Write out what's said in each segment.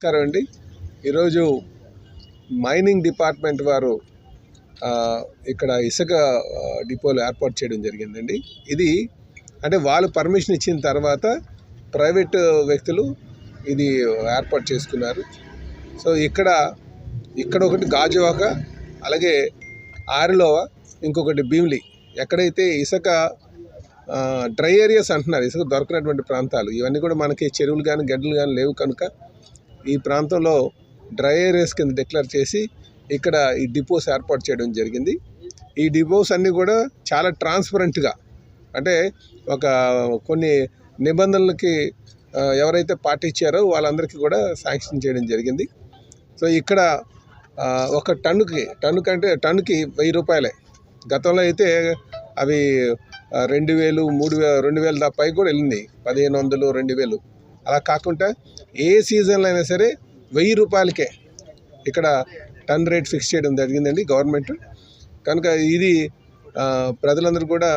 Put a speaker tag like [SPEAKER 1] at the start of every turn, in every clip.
[SPEAKER 1] నమస్కారం అండి. ఈరోజు మైనింగ్ డిపార్ట్మెంట్ వారు ఇక్కడ ఇసుక డిపోలు ఏర్పాటు చేయడం జరిగిందండి. ఇది అంటే వాళ్ళు పర్మిషన్ ఇచ్చిన తర్వాత ప్రైవేట్ వ్యక్తులు ఇది ఏర్పాటు చేసుకున్నారు. సో ఇక్కడ ఇక్కడ ఒకటి గాజువాక అలాగే ఆరిలోవ ఇంకొకటి భీమిలి. ఎక్కడైతే ఇసుక డ్రై ఏరియాస్ అంటున్నారు ఇసుక దొరకనటువంటి ప్రాంతాలు ఇవన్నీ కూడా మనకి చెరువులు కానీ గడ్డలు కానీ లేవు కనుక ఈ ప్రాంతంలో డ్రై ఏరియాస్ కింద డిక్లేర్ చేసి ఇక్కడ ఈ డిపోస్ ఏర్పాటు చేయడం జరిగింది. ఈ డిపోస్ అన్నీ కూడా చాలా ట్రాన్స్పరెంట్గా అంటే ఒక కొన్ని నిబంధనలకి ఎవరైతే పాటించారో వాళ్ళందరికీ కూడా శాంక్షన్ చేయడం జరిగింది. సో ఇక్కడ ఒక టన్నుకి టన్ను కంటే టన్నుకి వెయ్యి రూపాయలే. గతంలో అయితే అవి రెండు వేలు మూడు వేలు రెండు వేలు దా కూడా వెళ్ళింది పదిహేను వందలు రెండు వేలు. అలా కాకుండా ఏ సీజన్లో అయినా సరే వెయ్యి రూపాయలకే ఇక్కడ టన్ రేట్ ఫిక్స్ చేయడం జరిగిందండి గవర్నమెంట్ కనుక ఇది ప్రజలందరూ కూడా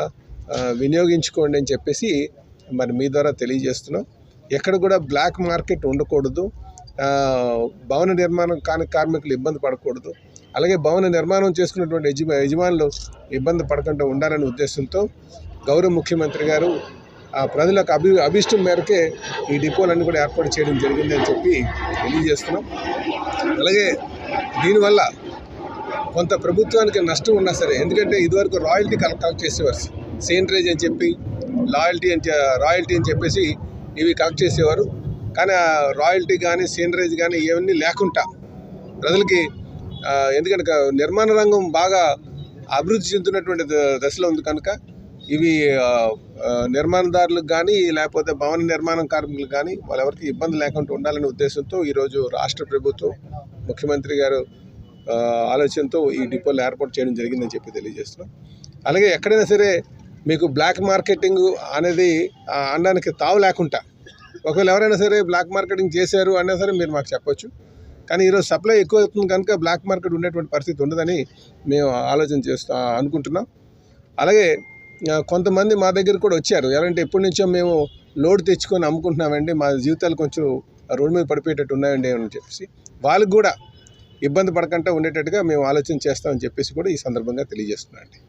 [SPEAKER 1] వినియోగించుకోండి అని చెప్పేసి మరి మీ ద్వారా తెలియజేస్తున్నాం. ఎక్కడ కూడా బ్లాక్ మార్కెట్ ఉండకూడదు. భవన నిర్మాణం కాని కార్మికులు ఇబ్బంది పడకూడదు. అలాగే భవన నిర్మాణం చేసుకున్నటువంటి యజమా యజమానులు ఇబ్బంది పడకుండా ఉండాలనే ఉద్దేశంతో గౌరవ ముఖ్యమంత్రి గారు ప్రజలకు అభి అభిష్టం మేరకే ఈ డిపోలన్నీ కూడా ఏర్పాటు చేయడం జరిగిందని చెప్పి తెలియజేస్తున్నాం. అలాగే దీనివల్ల కొంత ప్రభుత్వానికి నష్టం ఉన్నా సరే ఎందుకంటే ఇదివరకు రాయల్టీ కలెక్ట్ కలెక్ట్ చేసేవారు. సీనరేజ్ అని చెప్పి లాయల్టీ అని రాయల్టీ అని చెప్పేసి ఇవి కలెక్ట్ చేసేవారు. కానీ ఆ రాయల్టీ కానీ సీనరేజ్ కానీ ఇవన్నీ లేకుండా ప్రజలకి ఎందుకంటే నిర్మాణ రంగం బాగా అభివృద్ధి చెందుతున్నటువంటి ద- దశలో ఉంది కనుక ఇవి నిర్మాణదారులకు కానీ లేకపోతే భవన నిర్మాణం కార్మికులకు కానీ వాళ్ళెవరికి ఇబ్బంది లేకుండా ఉండాలనే ఉద్దేశంతో ఈరోజు రాష్ట్ర ప్రభుత్వం ముఖ్యమంత్రి గారు ఆలోచనతో ఈ డిపోలు ఏర్పాటు చేయడం జరిగిందని చెప్పి తెలియజేస్తున్నాం. అలాగే ఎక్కడైనా సరే మీకు బ్లాక్ మార్కెటింగ్ అనేది ఆ, అనడానికి తావు లేకుండా ఒకవేళ ఎవరైనా సరే బ్లాక్ మార్కెటింగ్ చేశారు అన్నా సరే మీరు మాకు చెప్పొచ్చు. కానీ ఈరోజు సప్లై ఎక్కువ అవుతుంది కనుక బ్లాక్ మార్కెట్ ఉండేటువంటి పరిస్థితి ఉండదని మేము ఆలోచన చేస్తా అనుకుంటున్నాం. అలాగే కొంతమంది మా దగ్గర కూడా వచ్చారు. ఎవరంటే ఎప్పటి నుంచో మేము లోడ్ తెచ్చుకొని అమ్ముకుంటున్నామండి. మా జీవితాలు కొంచెం రోడ్డు మీద పడిపోయేటట్టు ఉన్నాయండి అని చెప్పేసి వాళ్ళకు కూడా ఇబ్బంది పడకుండా ఉండేటట్టుగా మేము ఆలోచన చేస్తామని చెప్పేసి కూడా ఈ సందర్భంగా తెలియజేస్తున్నాం అండి